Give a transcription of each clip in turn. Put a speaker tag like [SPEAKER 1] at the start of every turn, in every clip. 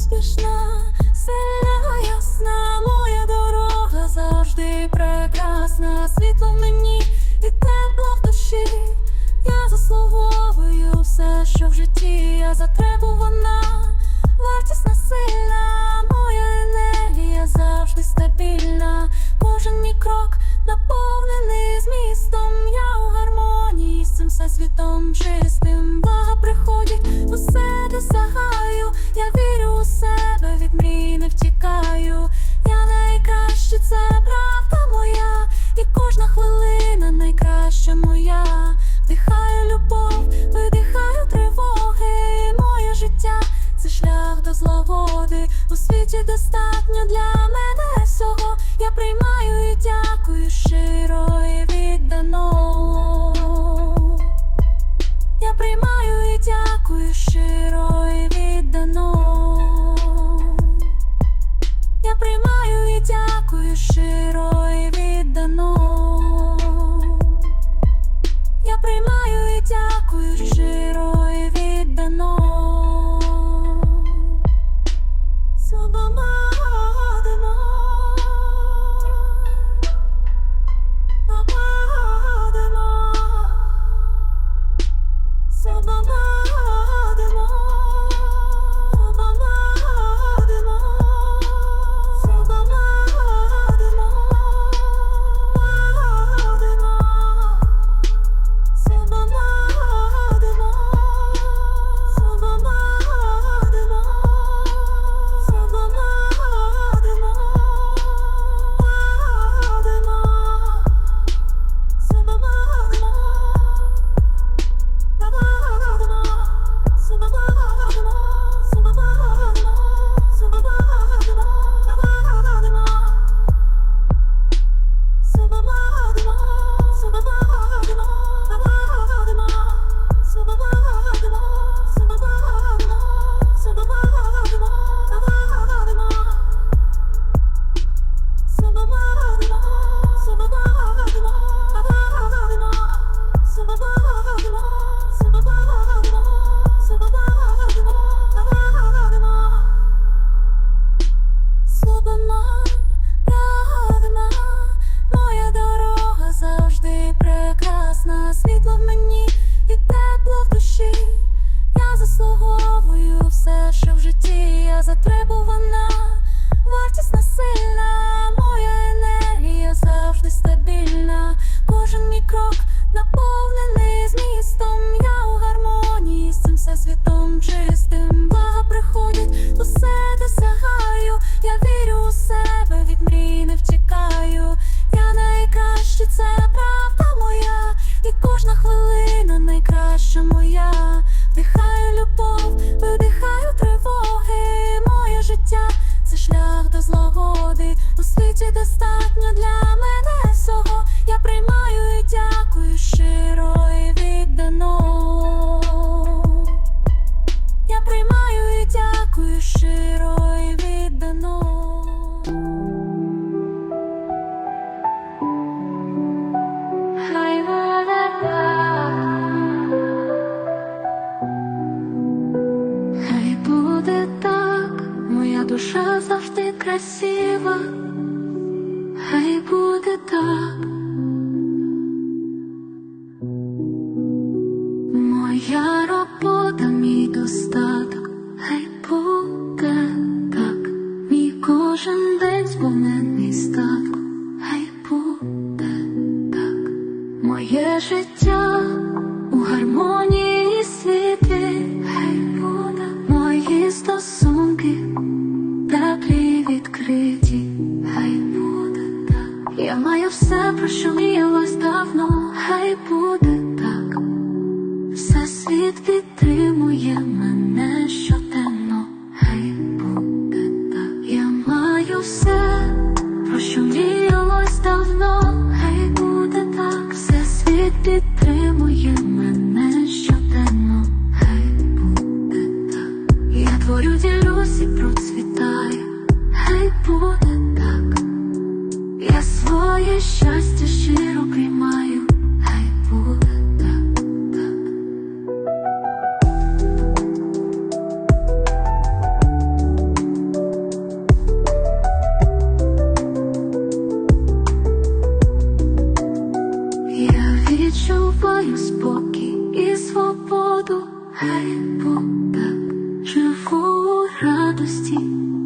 [SPEAKER 1] успішна, сильна, ясна, моя дорога завжди прекрасна, світло мені і тепло в душі. Я заслуговую все, що в житті я затребувана, вартісна, сильна, моя енергія завжди стабільна. Кожен мій крок наповнений змістом. Я у гармонії з цим всесвітом чистим. Блага приходять, усе досягаю. Я вірю це шлях до злагоди. У світі де для Світі достатньо для мене всього. Я приймаю і дякую щиро і віддано. Я приймаю і дякую щиро і віддано. Хай буде так, моя душа завжди красива. Мій достаток, хай буде так, мій кожен день сповнений статку, хай буде так, моє життя у гармонії і світлі, хай буде мої стосунки, теплі відкриті, хай буде так, я маю все, про що мріялось давно, хай буде свою спокій і свободу, хай так, живу радості,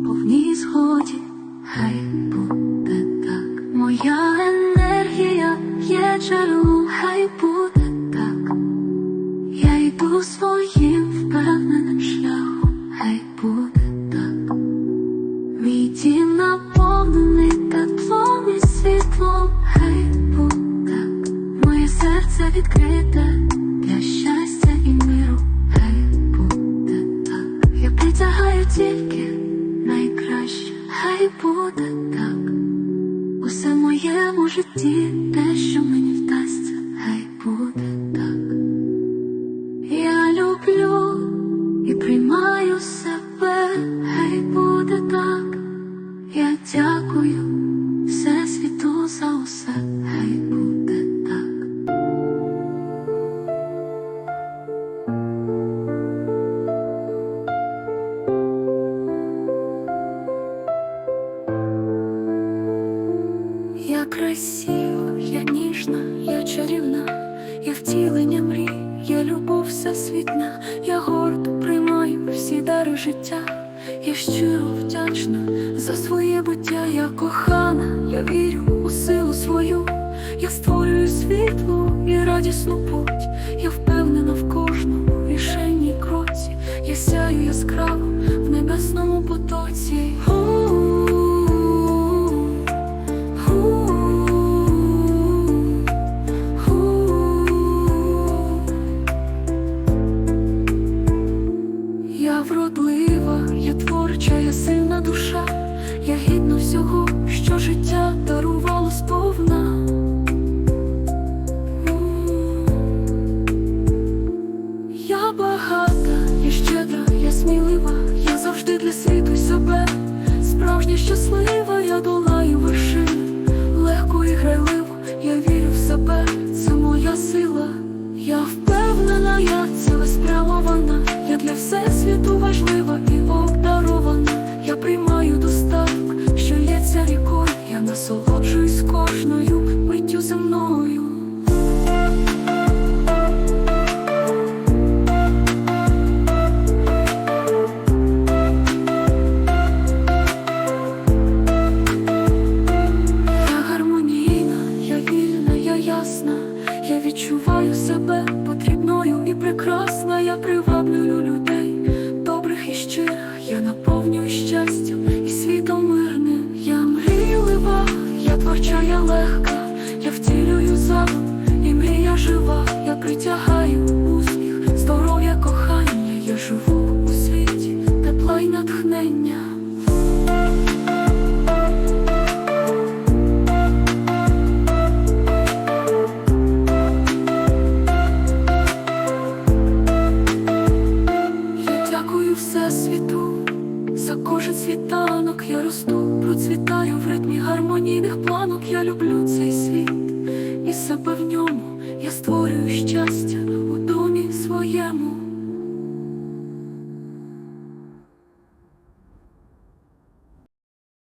[SPEAKER 1] повній згоді, хай буде так, моя енергія є джерелом, хай буде так, я йду своїм впевненим. Серце відкрите для щастя і миру, хай буде так. Я притягаю тільки найкраще, хай буде так. Усе моєму житті, красива, я ніжна, я чарівна, я втілення мрій, я любов всесвітня, я гордо приймаю всі дари життя, я щиро вдячна за своє буття, я кохана, я вірю у силу свою, я створюю світло і радісну путь, я впевнена в кожному рішенні кроці, я сяю яскраво в небесному потоці. Що життя дарувало сповна. Я багата, я щедра, я смілива, я завжди для світу й себе. Справжня щаслива, я долаю вершини, легко і грайливо, я вірю в себе, це моя сила. Я впевнена, я цілеспрямована, я для всесвіту важлива кохання. Я дякую все за кожен світанок я росту, процвітаю в ритмі гармонійних планок. Я люблю цей світ і себе в ньому я створюю щастя.